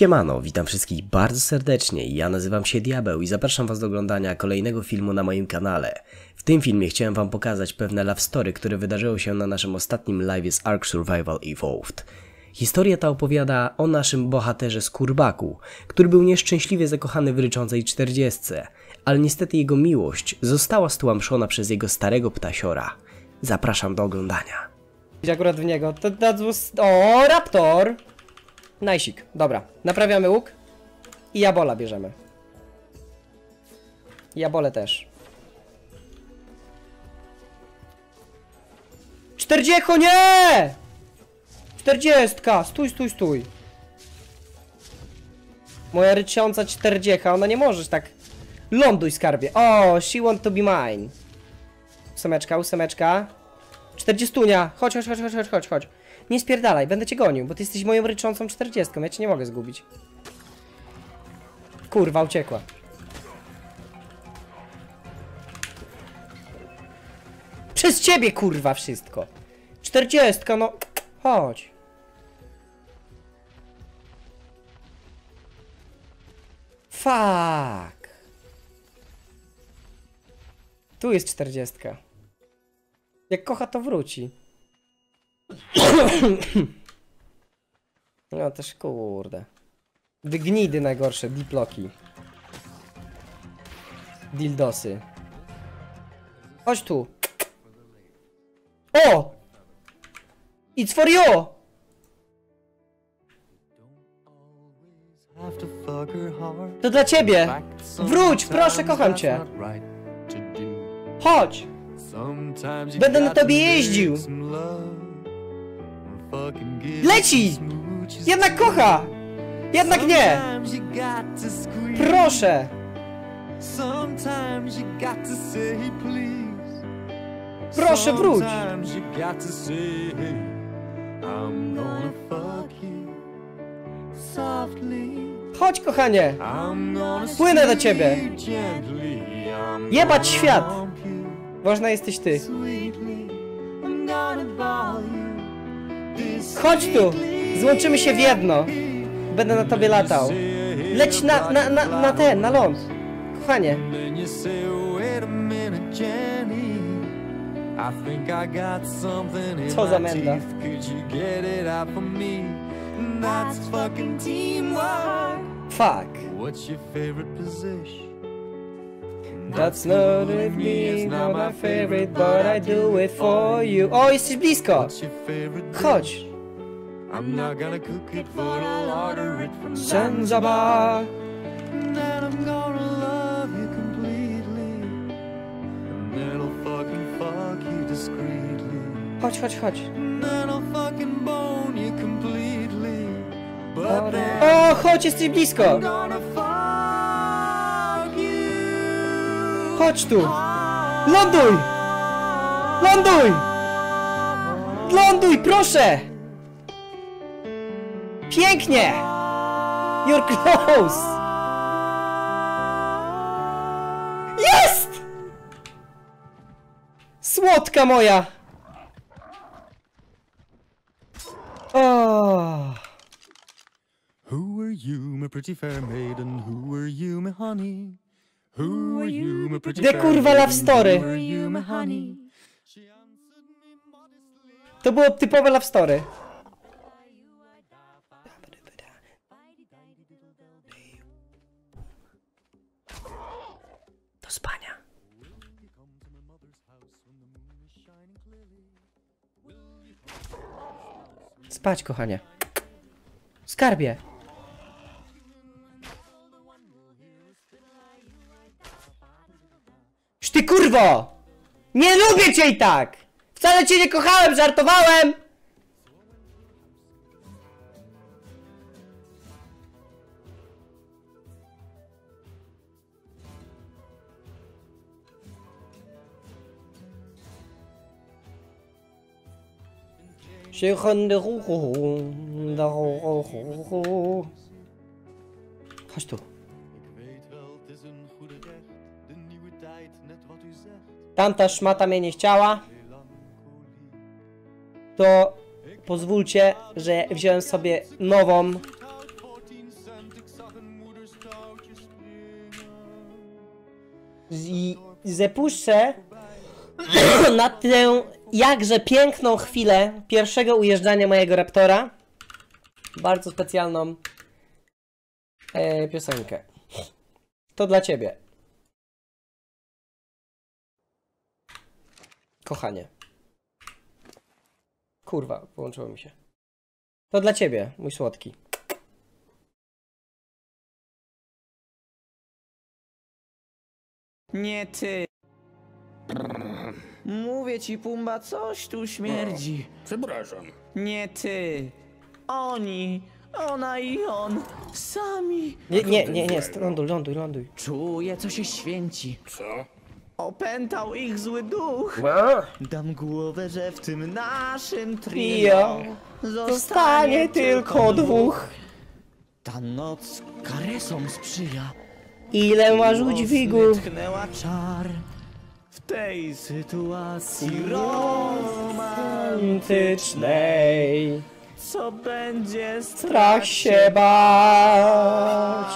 Siemano, witam wszystkich bardzo serdecznie. Ja nazywam się Diabeł i zapraszam was do oglądania kolejnego filmu na moim kanale. W tym filmie chciałem wam pokazać pewne love story, które wydarzyło się na naszym ostatnim live z Ark Survival Evolved. Historia ta opowiada o naszym bohaterze Skurbaku, który był nieszczęśliwie zakochany w ryczącej czterdziestce, ale niestety jego miłość została stłamszona przez jego starego ptasiora. Zapraszam do oglądania. Akurat w niego. To, to, to, o, raptor! Najsik, dobra. Naprawiamy łuk. I jabola bierzemy. Jabole też. Czterdziecho, nie! Czterdziestka! Stój, stój, stój. Moja rycząca czterdziecha, ona nie możesz tak... Ląduj, skarbie. O, she want to be mine. Ósemeczka, ósemeczka. Czterdziestunia. Chodź, chodź, chodź, chodź, chodź, chodź, chodź. Nie spierdalaj, będę cię gonił, bo ty jesteś moją ryczącą czterdziestką, ja cię nie mogę zgubić. Kurwa, uciekła. Przez ciebie, kurwa, wszystko. Czterdziestka, no. Chodź. Fuck. Tu jest czterdziestka. Jak kocha, to wróci. No też kurde. Wygnidy najgorsze, diploki. Dildosy. Chodź tu. O! It's for you! To dla ciebie! Wróć, proszę, kocham cię. Chodź! Będę na tobie jeździł. Leci! Jednak kocha! Jednak nie! Proszę! Proszę, wróć! Chodź, kochanie! Płynę do ciebie. Jebać świat! Ważna jesteś ty. Chodź tu! Złączymy się w jedno. Będę na tobie latał. Leć na, na, na, na ten, na ląd. Kochanie. Co za menda? Fuck. What's your favorite position? That's not with me, it's not my favorite, but I do it for you. Oh, o, jesteś blisko! What's your favorite dish? Chodź! I'm not gonna cook it, but I'll order it from Zanzibar! And then I'm gonna love you completely. And then I'll fucking fuck you discreetly. Chodź, chodź, chodź. And then I'll fucking bone you completely. But then O, chodź, jesteś blisko! Chodź tu! Ląduj! Ląduj! Ląduj, proszę! Pięknie! You're close! Jest! Słodka moja! O, Who are you, my pretty fair maiden? Who are you, my honey? Who are you, my pretty fair kurwa love story. Who are you, my honey? She answered me modestly. to było typowe love story. Do spania. Spać, kochanie. Skarbie. Kurwo! Nie lubię cię i tak! Wcale cię nie kochałem, żartowałem! Chodź tu. Tamta szmata mnie nie chciała. To pozwólcie, że wziąłem sobie nową I zepuszczę na tę jakże piękną chwilę pierwszego ujeżdżania mojego Raptora bardzo specjalną e, piosenkę. To dla ciebie. Kochanie. Kurwa, połączyło mi się. To dla ciebie, mój słodki. Nie ty. Mówię ci, Pumba, coś tu śmierdzi. Przepraszam. Nie ty. Oni, ona i on, sami. Nie, nie, nie, nie, ląduj, ląduj, ląduj. Czuję, co się święci. Co? Opętał ich zły duch. Dam głowę, że w tym naszym Trio trio Zostanie tylko dwóch. Ta noc karesom sprzyja. Ile masz udźwigu? Tknęła czar. W tej sytuacji romantycznej. Romantycznej. Co będzie Strach się bać.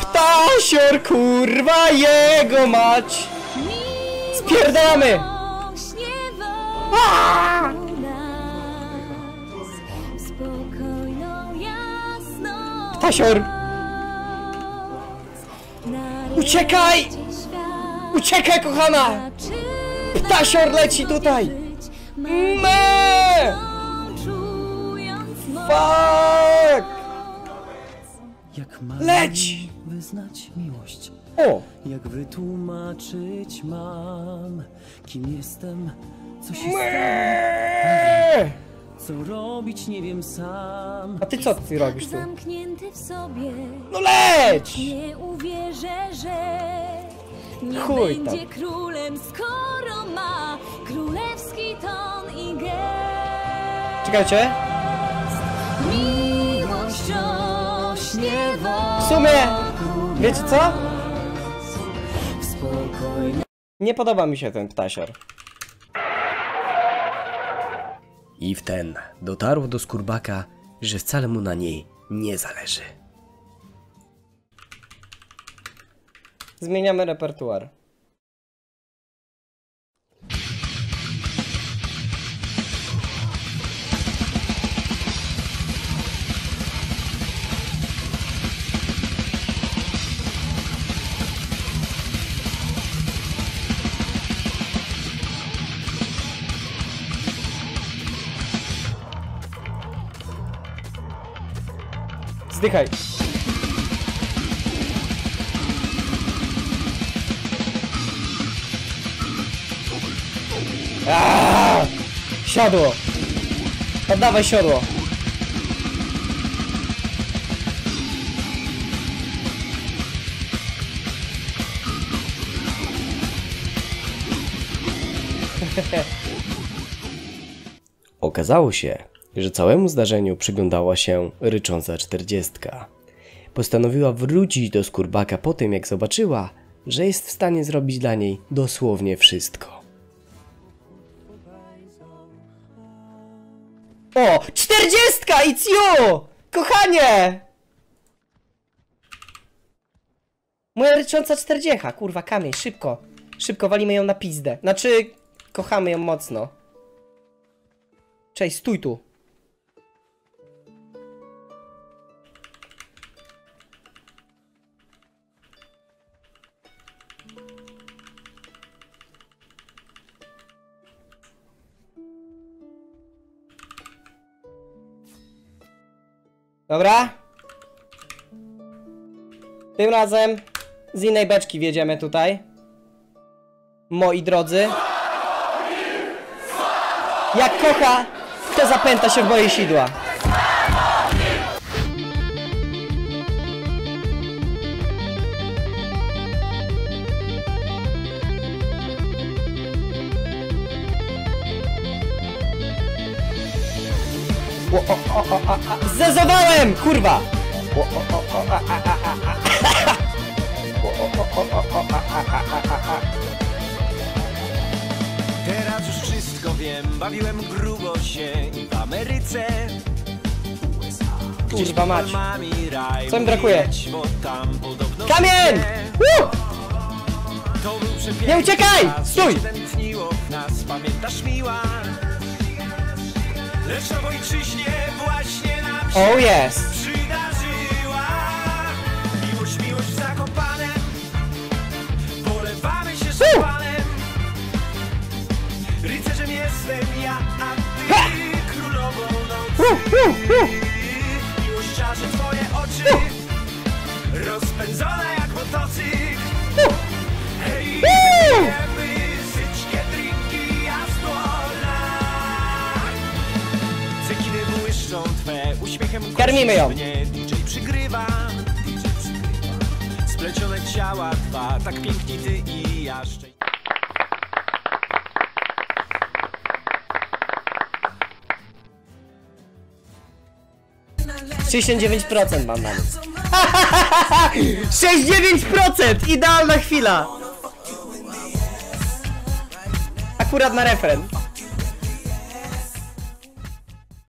Ptasior, kurwa, jego mać. Spierdamy! Spokojną, jasną Ptasior, Uciekaj! uciekaj, kochana! Ptasior leci tutaj! Me! Fuck! Leć! wyznać miłość? O! Jak wytłumaczyć mam, kim jestem, co się stało, Me! co robić nie wiem sam. A ty co ty robisz tu? Zamknięty w sobie No leć! Nie uwierzę, że Nie Chuj tam. będzie królem, skoro ma Królewski ton i gest Czekajcie. Miłość rośnie W sumie, wiecie co? Nie podoba mi się ten ptasior. I w ten dotarło do skurbaka, że wcale mu na niej nie zależy. Zmieniamy repertuar. Zdychaj. Aaaa! Siodło! Oddawaj siodło! Okazało się, że całemu zdarzeniu przyglądała się rycząca czterdziestka. Postanowiła wrócić do skurbaka po tym, jak zobaczyła, że jest w stanie zrobić dla niej dosłownie wszystko. O! Czterdziestka! It's you! Kochanie! Moja rycząca czterdziecha, kurwa, kamień, szybko. Szybko walimy ją na pizdę. Znaczy, kochamy ją mocno. Cześć, stój tu. Dobra. Tym razem z innej beczki wjedziemy tutaj. Moi drodzy. Jak kocha, to zapęta się w moje sidła. Zezowałem! Kurwa! Teraz już wszystko wiem, bawiłem grubo się i w Ameryce. Kurwa mać. Co mi brakuje? Kamień! Woo! Nie uciekaj! Stój! pamiętasz miła? Lecz na ojczyźnie właśnie nam się Oh yes! przydarzyła. Miłość, miłość w Zakopanem Polewamy się Rycerzem jestem ja, a ty królową nocy. Miłość czarzy twoje oczy. Rozpędzone jak motocykl Karmimy ją. Splecione ciała dwa Tak ty i ja 69% mam na nic. 69%! Idealna chwila! Akurat na refren.